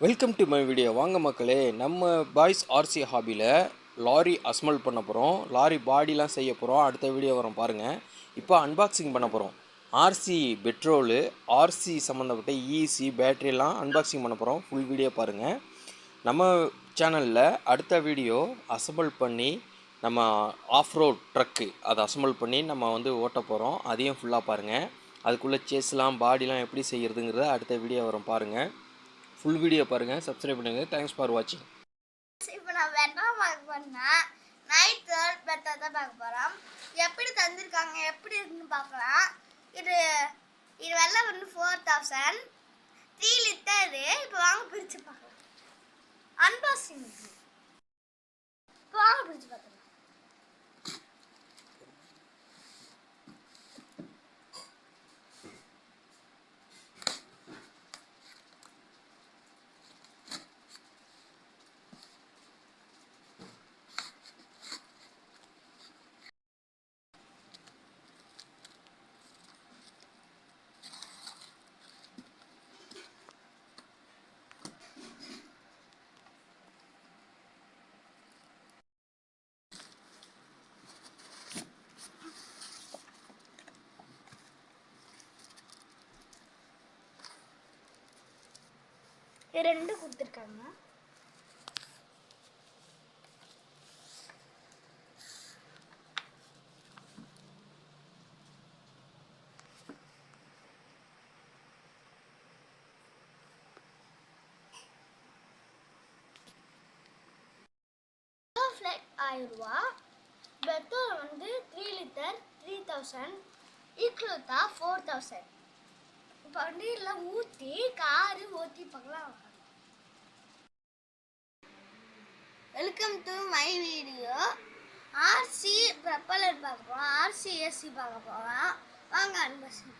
Welcome to my video வாங்க மக்களே நம்ம பாய்ஸ் ஆர்சி ஹாபியில் லாரி அஸ்மல் பண்ண போகிறோம் லாரி பாடிலாம் செய்ய போகிறோம் அடுத்த வீடியோ வரும் பாருங்கள் இப்போ அன்பாக்சிங் பண்ண போகிறோம் ஆர்சி பெட்ரோலு ஆர்சி சம்மந்தப்பட்ட இசி பேட்டரியெல்லாம் அன்பாக்சிங் பண்ண போகிறோம் ஃபுல் வீடியோ பாருங்கள் நம்ம சேனலில் அடுத்த வீடியோ அசம்பிள் பண்ணி நம்ம ஆஃப் ரோட் ட்ரக்கு அதை அசம்பிள் பண்ணி நம்ம வந்து ஓட்ட போகிறோம் அதையும் ஃபுல்லாக பாருங்கள் அதுக்குள்ளே சேஸ்லாம் பாடிலாம் எப்படி செய்கிறதுங்கிறத அடுத்த வீடியோ வரும் பாருங்கள் ஃபுல் வீடியோ பாருங்கள் சப்ஸ்கிரைப் பண்ணுங்கள் தேங்க்ஸ் ஃபார் வாட்சிங் இப்போ நான் வெண்ணா பார்க்க போனால் நைட் தேர்ட் பெட்டை தான் பார்க்க போகிறோம் எப்படி தந்திருக்காங்க எப்படி இருக்குன்னு பார்க்கலாம். இது இது வெள்ளை வந்து ஃபோர் தௌசண்ட் த்ரீ லிட்டரு இப்போ வாங்க பிரித்து பார்க்கலாம். அன்பாக்சிங் இப்போ வாங்க பிரித்து பார்க்கலாம். இது ரெண்டு கொடுத்துருக்காங்க. ஃப்ளைட் ஆயிரம் ரூபா பெட்ரோல் வந்து த்ரீ லிட்டர் த்ரீ தௌசண்ட் ஈக்லோத்தா ஃபோர் தௌசண்ட் இப்போ வந்து எல்லாம் ஊற்றி காரு ஊற்றி பார்க்கலாம். Welcome to my video RC propeller பார்க்க போகிறோம் ஆர்சி ஏசி பார்க்க போகிறோம் வாங்க அன்பாக்சிங்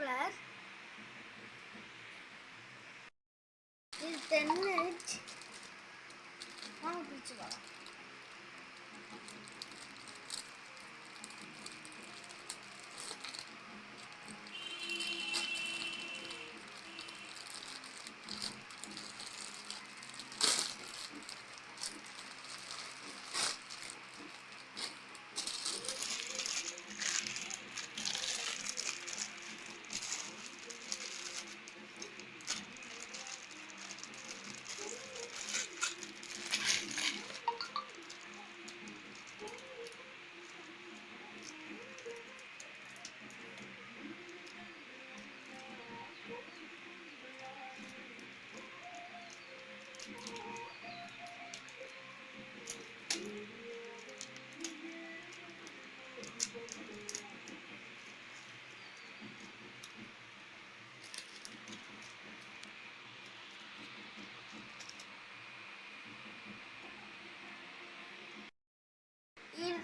ப்ரப்பலர் இது டென் இன்ச் வாங்க பிடிச்சி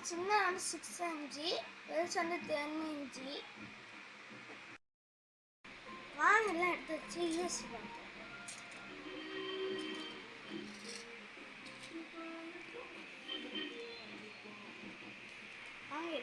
சின்ன வந்து சிக்ஸ் இன்ச்சி பெருசு வந்து டென் இன்ச்சி வாங்கலாம் எடுத்து வச்சு யூஸ் பண்ணுறேன் வாங்க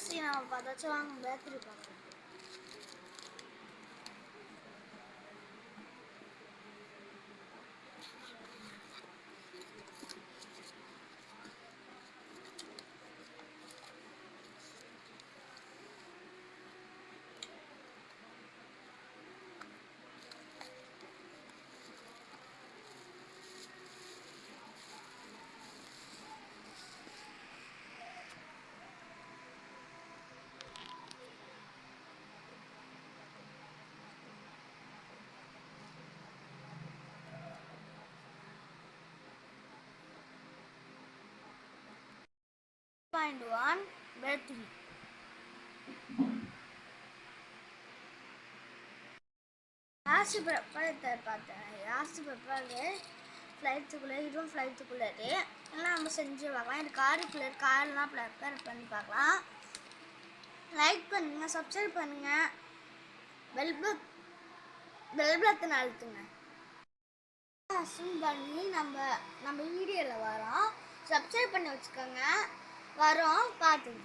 சரி நம்ம பார்த்தாச்சும் வாங்க பேக்கரி பார்க்கலாம் பாயிண்ட் ஒன் பேட்டரி யாசி படத்தை பார்த்தேன் யாசி படப்பாடு ஃப்ளைட்டுக்குள்ளே இதுவும் ஃப்ளைட்டுக்குள்ளே எல்லாம் நம்ம செஞ்சு பார்க்கலாம். இது காருக்குள்ளே கார்லாம் ப்ரிப்பேர் பண்ணி பார்க்கலாம். லைக் பண்ணுங்க சப்ஸ்கிரைப் பண்ணுங்க. பெல் பட் பெல் பட்டன் அழுத்துங்க. அசன் பண்ணி நம்ம நம்ம வீடியோவில் வரோம். சப்ஸ்கிரைப் பண்ணி வச்சுக்கோங்க. வரோம் பார்த்துங்க